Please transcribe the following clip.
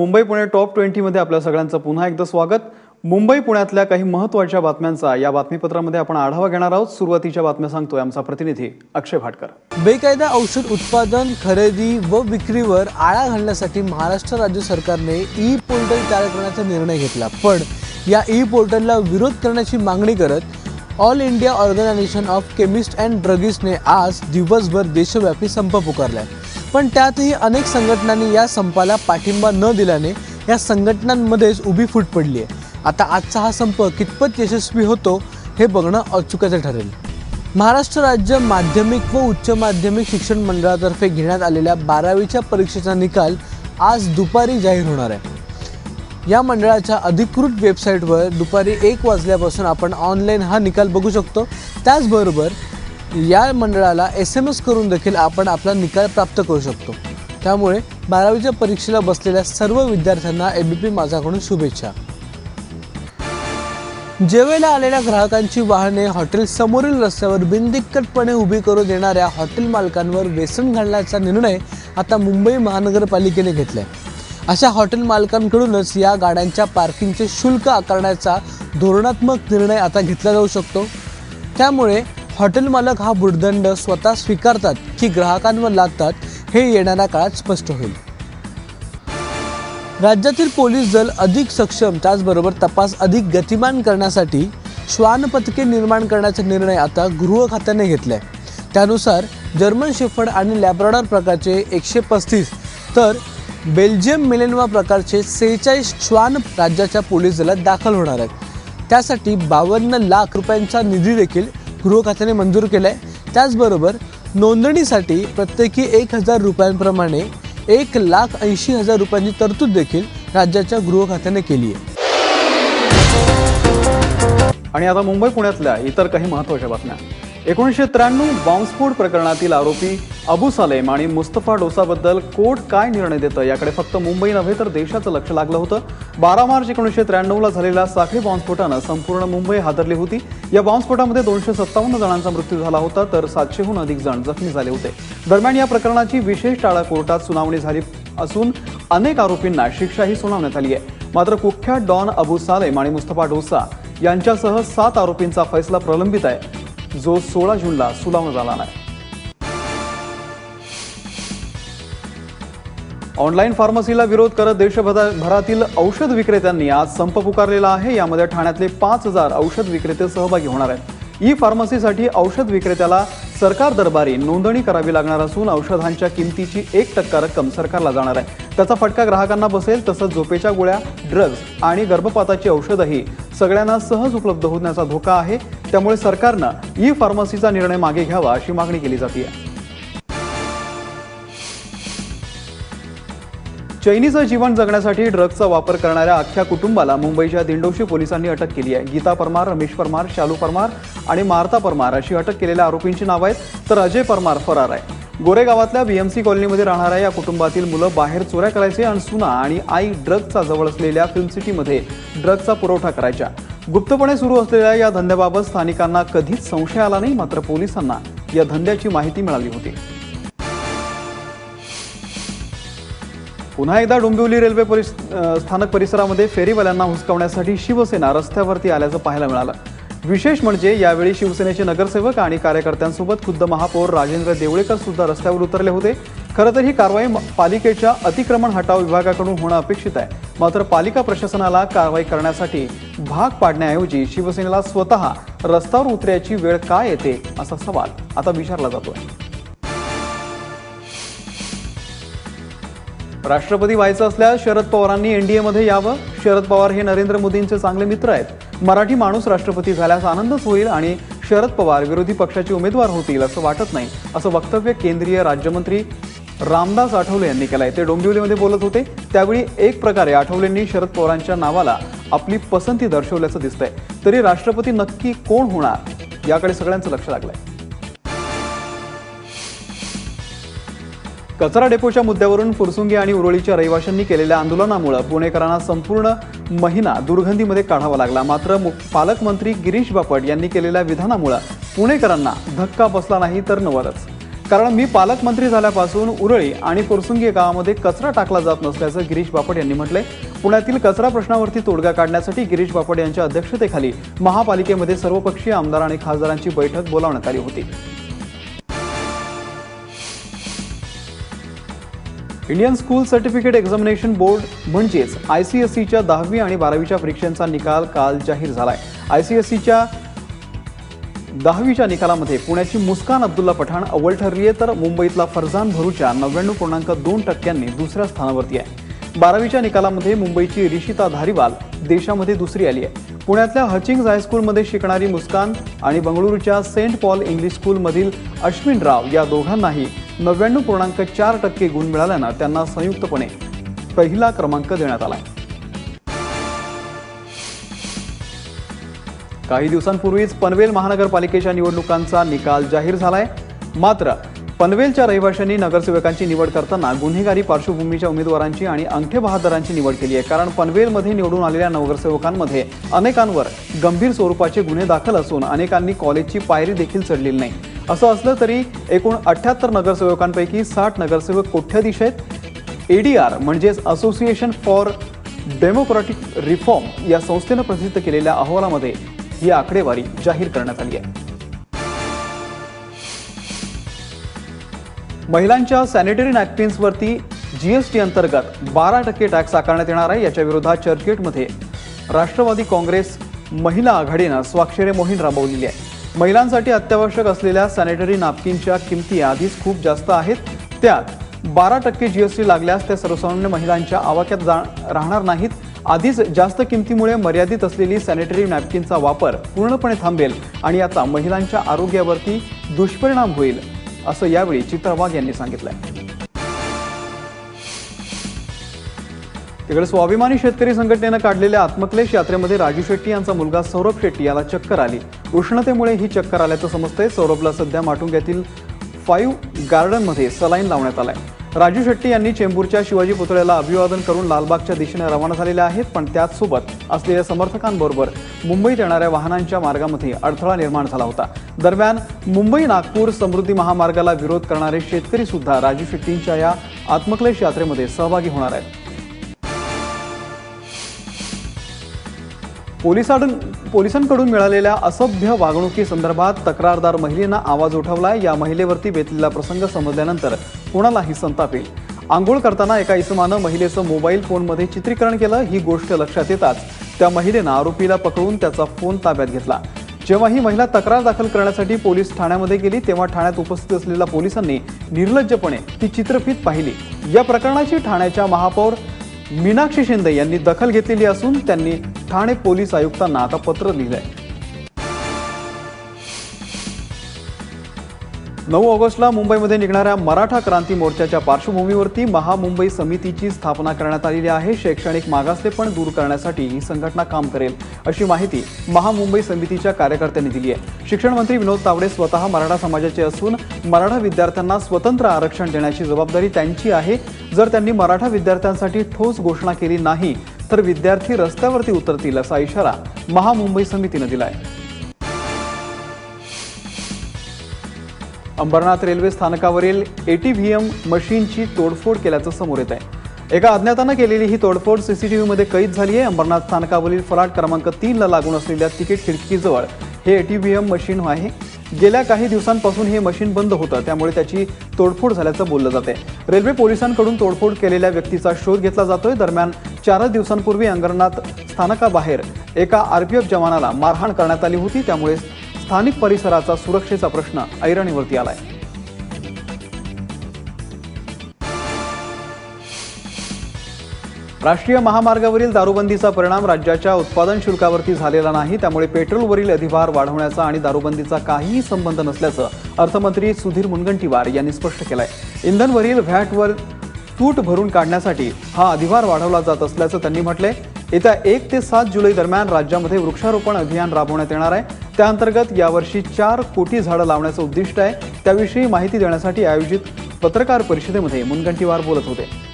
Mumbai Pune top ट्वेंटीमध्ये आपल्या सगळ्यांचं पुन्हा एकदा स्वागत. मुंबई पुण्यातल्या काही महत्त्वाच्या बातम्यांचा या बातमीपत्रामध्ये आपण आढावा घेणार आहोत. सुरुवातीच्या बातम्या सांगतोय आमचा प्रतिनिधी अक्षय भाटकर. बेकायदा औषध उत्पादन खरेदी व विक्रीवर आळा घालण्यासाठी महाराष्ट्र राज्य सरकारने ई पोर्टल तयार करण्याचा निर्णय घेतला. पण या ई पोर्टलला विरोध करण्याची मागणी करत all India organisation of chemist and ड्रगिस्टने आज दिवसभर देशव्यापी संप पुकारलाय. पण त्यातही अनेक संघटनांनी या संपाला पाठिंबा न दिल्याने या संघटनांमध्येच उभी फूट पडली आहे आता आजचा हा संप कितपत यशस्वी होतो हे बघणं औत्सुक्याचं ठरेल. महाराष्ट्र राज्य माध्यमिक व उच्च माध्यमिक शिक्षण मंडळातर्फे घेण्यात आलेल्या बारावीच्या परीक्षेचा निकाल आज दुपारी जाहीर होणार आहे. या मंडळाच्या अधिकृत वेबसाईटवर दुपारी एक वाजल्यापासून आपण ऑनलाईन हा निकाल बघू शकतो. त्याचबरोबर या मंडळाला एस एम एस करून देखील आपण आपला निकाल प्राप्त करू शकतो. त्यामुळे बारावीच्या परीक्षेला बसलेल्या सर्व विद्यार्थ्यांना ए बी पी माझ्याकडून शुभेच्छा. जेवेला आलेल्या ग्राहकांची वाहने हॉटेल समोरील रस्त्यावर बिनदिक्कटपणे उभी करू देणाऱ्या हॉटेल मालकांवर व्यसन घालण्याचा निर्णय आता मुंबई महानगरपालिकेने घेतलाय. अशा हॉटेल मालकांकडूनच या गाड्यांच्या पार्किंगचे शुल्क आकारण्याचा धोरणात्मक निर्णय आता घेतला जाऊ शकतो. त्यामुळे हॉटेल मालक हा बुडदंड स्वतः स्वीकारतात की ग्राहकांवर लादतात हे येणाऱ्या काळात स्पष्ट होईल. राज्यातील पोलीस दल अधिक सक्षम त्याचबरोबर तपास अधिक गतिमान करण्यासाठी श्वान पथके निर्माण करण्याचा निर्णय आता गृह खात्याने घेतलाय. त्यानुसार जर्मन शेफर्ड आणि लॅब्राडॉर प्रकारचे एकशे पस्तीस तर बेल्जियम मिलेनवा प्रकारचे सेहेचाळीस श्वान राज्याच्या पोलीस दलात दाखल होणार आहेत. त्यासाठी बावन्न लाख रुपयांचा निधी देखील गृह खात्याने मंजूर आहे त्याचबरोबर नोंदणीसाठी प्रत्येकी एक हजार रुपयांप्रमाणे एक लाख ऐंशी हजार रुपयांची तरतूद देखील राज्याच्या गृह खात्याने केली आहे. आणि आता मुंबई पुण्यातल्या इतर काही महत्त्वाच्या बातम्या. एकोणीसशे त्र्याण्णव बॉम्बस्फोट प्रकरणातील आरोपी अबू सालेम आणि मुस्तफा डोसाबद्दल कोर्ट काय निर्णय देतं याकडे फक्त मुंबई नव्हे तर देशाचं लक्ष लागलं होतं. बारा मार्च एकोणीसशे त्र्याण्णवला झालेल्या साखळी बॉम्बस्फोटानं संपूर्ण मुंबई हादरली होती. या बॉम्बस्फोटामध्ये दोनशे सत्तावन्न जणांचा मृत्यू झाला होता तर सातशेहून अधिक जण जखमी झाले होते. दरम्यान या प्रकरणाची विशेष टाळा कोर्टात सुनावणी झाली असून अनेक आरोपींना शिक्षाही सुनावण्यात आली आहे. मात्र कुख्यात डॉन अबू सालेम आणि मुस्तफा डोसा यांच्यासह सात आरोपींचा फैसला प्रलंबित आहे. जो सोळा जूनला सुनावला झाला नाही ऑनलाईन फार्मसीला विरोध करत देशभरातील औषध विक्रेत्यांनी आज संप पुकारलेला आहे. यामध्ये ठाण्यातले पाच हजार औषध विक्रेते सहभागी होणार आहेत. ई फार्मसीसाठी औषध विक्रेत्याला सरकार दरबारी नोंदणी करावी लागणार असून औषधांच्या किमतीची एक टक्का रक्कम सरकारला जाणार आहे. त्याचा फटका ग्राहकांना बसेल तसंच झोपेच्या गोळ्या ड्रग्ज आणि गर्भपाताची औषधही सगळ्यांना सहज उपलब्ध होण्याचा धोका आहे. त्यामुळे सरकारनं ई फार्मसीचा निर्णय मागे घ्यावा अशी मागणी केली जाते चैनीचं जीवन जगण्यासाठी ड्रग्जचा वापर करणाऱ्या अख्ख्या कुटुंबाला मुंबईच्या दिंडोशी पोलिसांनी अटक केली आहे. गीता परमार रमेश परमार शालू परमार आणि मार्ता परमार अशी अटक केलेल्या आरोपींची नावं आहेत तर अजय परमार फरार आहे. गोरेगावातल्या बीएमसी कॉलनीमध्ये राहणाऱ्या या कुटुंबातील मुलं बाहेर चोऱ्या करायचे आणि सुना आणि आई ड्रग्जचा जवळ असलेल्या फिल्म सिटीमध्ये ड्रग्जचा पुरवठा करायच्या. गुप्तपणे सुरू असलेल्या या धंद्याबाबत स्थानिकांना कधीच संशय आला नाही मात्र पोलिसांना या धंद्याची माहिती मिळाली होती. पुन्हा एकदा डोंबिवली रेल्वे परिस स्थानक परिसरामध्ये फेरीवाल्यांना हुसकावण्यासाठी शिवसेना रस्त्यावरती आल्याचं पाहायला मिळालं. विशेष म्हणजे यावेळी शिवसेनेचे नगरसेवक आणि कार्यकर्त्यांसोबत खुद्द महापौर राजेंद्र देवळेकर सुद्धा रस्त्यावर उतरले होते. खरं तर ही कारवाई पालिकेच्या अतिक्रमण हटाव विभागाकडून होणं अपेक्षित आहे. मात्र पालिका प्रशासनाला कारवाई करण्यासाठी भाग पाडण्याऐवजी शिवसेनेला स्वतः रस्त्यावर उतरायची वेळ काय येते असा सवाल आता विचारला जातोय. राष्ट्रपती व्हायचं असल्यास शरद पवारांनी एनडीएमध्ये यावं. शरद पवार हे नरेंद्र मोदींचे चांगले मित्र आहेत. मराठी माणूस राष्ट्रपती झाल्यास आनंदच होईल आणि शरद पवार विरोधी पक्षाचे उमेदवार होतील असं वाटत नाही असं वक्तव्य केंद्रीय राज्यमंत्री रामदास आठवले यांनी केलं आहे ते डोंबिवलीमध्ये बोलत होते. त्यावेळी एक प्रकारे आठवलेंनी शरद पवारांच्या नावाला आपली पसंती दर्शवल्याचं दिसतंय. तरी राष्ट्रपती नक्की कोण होणार? याकडे सगळ्यांचं लक्ष लागलंय. कचरा डेपोच्या मुद्द्यावरून फुरसुंगी आणि उरोळीच्या रहिवाशांनी केलेल्या आंदोलनामुळे पुणेकरांना संपूर्ण महिना दुर्गंधीमध्ये काढावा लागला. मात्र पालकमंत्री गिरीश बापट यांनी केलेल्या विधानामुळे पुणेकरांना धक्का बसला नाही तर नवलच. कारण मी पालकमंत्री झाल्यापासून उरळी आणि पुरसुंगी गावामध्ये कचरा टाकला जात नसल्याचं गिरीश बापट यांनी म्हटलंय. पुण्यातील कचरा प्रश्नावरती तोडगा काढण्यासाठी गिरीश बापट यांच्या अध्यक्षतेखाली महापालिकेमध्ये सर्वपक्षीय आमदार आणि खासदारांची बैठक बोलावण्यात आली होती. Indian school certificate examination board म्हणजेच आय सी एस सीच्या दहावी आणि बारावीच्या परीक्षांचा निकाल काल जाहीर झालाय. आय सी एस सीच्या दहावीच्या निकालामध्ये पुण्याची मुस्कान अब्दुल्ला पठाण अव्वल ठरली आहे तर मुंबईतला फरजान भरूच्या नव्याण्णव पूर्णांक दोन टक्क्यांनी दुसऱ्या स्थानावरती आहे. बारावीच्या निकालामध्ये मुंबईची रिशिता धारीवाल देशामध्ये दुसरी आली आहे. पुण्यातल्या हचिंग्ज हायस्कूलमध्ये शिकणारी मुस्कान आणि बंगळुरूच्या सेंट पॉल इंग्लिश स्कूलमधील अश्विन राव या दोघांनाही नव्याण्णव पूर्णांक चार टक्के गुण मिळाल्यानं त्यांना संयुक्तपणे पहिला क्रमांक देण्यात आला काही दिवसांपूर्वीच पनवेल महानगरपालिकेच्या निवडणुकांचा निकाल जाहीर झालाय. मात्र पनवेलच्या रहिवाशांनी नगरसेवकांची निवड करताना गुन्हेगारी पार्श्वभूमीच्या उमेदवारांची आणि अंगठे बहादरांची निवड केली आहे. कारण पनवेलमध्ये निवडून आलेल्या नगरसेवकांमध्ये अनेकांवर गंभीर स्वरूपाचे गुन्हे दाखल असून अनेकांनी कॉलेजची पायरी देखील चढलेली नाही. असं असलं तरी एकूण अठ्याहत्तर नगरसेवकांपैकी साठ नगरसेवक कोठ्याधीश आहेत? एडीआर म्हणजेच असोसिएशन फॉर डेमोक्रॅटिक रिफॉर्म या संस्थेनं प्रसिद्ध केलेल्या अहवालामध्ये ही आकडेवारी जाहीर करण्यात आली आहे. महिलांच्या सॅनिटरी नॅपकिन्सवरती टी अंतर्गत बारा टक्के टॅक्स आकारण्यात येणार आहे. याच्या विरोधात चर्चगेटमध्ये राष्ट्रवादी काँग्रेस महिला आघाडीनं स्वाक्षरी मोहीम राबवलेली आहे. महिलांसाठी अत्यावश्यक असलेल्या सॅनिटरी नॅपकिनच्या किमती आधीच खूप जास्त आहेत. त्यात बारा टक्के जीएसटी लागल्यास त्या सर्वसामान्य महिलांच्या आवाक्यात जा राहणार नाहीत. आधीच जास्त किमतीमुळे मर्यादित असलेली सॅनिटरी नॅपकिनचा वापर पूर्णपणे थांबेल आणि आता महिलांच्या आरोग्यावरती दुष्परिणाम होईल. असं यावेळी चित्रा वाघ यांनी सांगितलंय. तिकडे स्वाभिमानी शेतकरी संघटनेनं काढलेल्या आत्मक्लेश यात्रेमध्ये राजू शेट्टी यांचा मुलगा सौरभ शेट्टी याला चक्कर आली. उष्णतेमुळे ही चक्कर आल्याचं समजतंय. सौरभला सध्या माटुंग्यातील फाईव्ह गार्डनमध्ये सलाईन लावण्यात आलाय. राजू शेट्टी यांनी चेंबूरच्या शिवाजी पुतळ्याला अभिवादन करून लालबागच्या दिशेने रवाना झालेले आहेत पण त्याचसोबत असलेल्या समर्थकांबरोबर मुंबईत येणाऱ्या वाहनांच्या मार्गामध्ये अडथळा निर्माण झाला होता. दरम्यान मुंबई नागपूर समृद्धी महामार्गाला विरोध करणारे शेतकरी सुद्धा राजू शेट्टींच्या या आत्मक्लेश यात्रेमध्ये सहभागी होणार आहेत. पोलिसांकडून पोलिसांकडून मिळालेल्या असभ्य वागणुकीसंदर्भात तक्रारदार महिलेनं आवाज उठवलाय. या महिलेवरती बेतलेला प्रसंग समजल्यानंतर कोणालाही संताप येईल. आंघोळ करताना एका इसमानं महिलेचं मोबाईल फोनमध्ये चित्रीकरण केलं ही गोष्ट लक्षात येताच त्या महिलेनं आरोपीला पकडून त्याचा फोन ताब्यात घेतला. जेव्हा ही महिला तक्रार दाखल करण्यासाठी पोलीस ठाण्यामध्ये गेली तेव्हा ठाण्यात उपस्थित असलेल्या पोलिसांनी निर्लज्जपणे ती चित्रफित पाहिली. या प्रकरणाची ठाण्याच्या महापौर मीनाक्षी शिंदे यांनी दखल घेतलेली असून त्यांनी ठाणे पोलीस आयुक्तांना आता पत्र लिहिलंय. नऊ ऑगस्टला मुंबईमध्ये निघणाऱ्या मराठा क्रांती मोर्चाच्या पार्श्वभूमीवरती महामुंबई समितीची स्थापना करण्यात आलेली आहे. शैक्षणिक मागासलेपण दूर करण्यासाठी ही संघटना काम करेल अशी माहिती महामुंबई समितीच्या कार्यकर्त्यांनी दिली आहे. शिक्षण मंत्री विनोद तावडे स्वतः मराठा समाजाचे असून मराठा विद्यार्थ्यांना स्वतंत्र आरक्षण देण्याची जबाबदारी त्यांची आहे. जर त्यांनी मराठा विद्यार्थ्यांसाठी ठोस घोषणा केली नाही तर विद्यार्थी रस्त्यावरती उतरतील असा इशारा महामुंबई समितीनं दिलाय. अंबरनाथ रेल्वे स्थानकावरील एटीव्हीएम मशीनची तोडफोड केल्याचं समोर येत आहे एका अज्ञातानं केलेली ही तोडफोड सीसीटीव्हीमध्ये कैद झाली आहे अंबरनाथ स्थानकावरील फलाट क्रमांक तीनला लागून असलेल्या तिकीट खिडकीजवळ हे एटीव्हीएम मशीन आहे. गेल्या काही दिवसांपासून हे मशीन बंद होतं. त्यामुळे त्याची तोडफोड झाल्याचं बोललं जाते रेल्वे पोलिसांकडून तोडफोड केलेल्या व्यक्तीचा शोध घेतला जातोय. दरम्यान चारच दिवसांपूर्वी अंगरनाथ स्थानकाबाहेर एका आरपीएफ जवानाला मारहाण करण्यात आली होती. त्यामुळे स्थानिक परिसराचा सुरक्षेचा प्रश्न ऐरणीवरती आलाय. राष्ट्रीय महामार्गावरील दारूबंदीचा परिणाम राज्याच्या उत्पादन शुल्कावरती झालेला नाही. त्यामुळे पेट्रोलवरील अधिभार वाढवण्याचा आणि दारूबंदीचा काहीही संबंध नसल्याचं अर्थमंत्री सुधीर मुनगंटीवार यांनी स्पष्ट केलंय. इंधनवरील व्हॅटवर तूट भरून काढण्यासाठी हा अधिभार वाढवला जात असल्याचं त्यांनी म्हटले. येत्या एक ते सात जुलै दरम्यान राज्यामध्ये वृक्षारोपण अभियान राबवण्यात येणार आहे. त्याअंतर्गत यावर्षी चार कोटी झाडं लावण्याचं उद्दिष्ट आहे. त्याविषयी माहिती देण्यासाठी आयोजित पत्रकार परिषदेमध्ये मुनगंटीवार बोलत होते.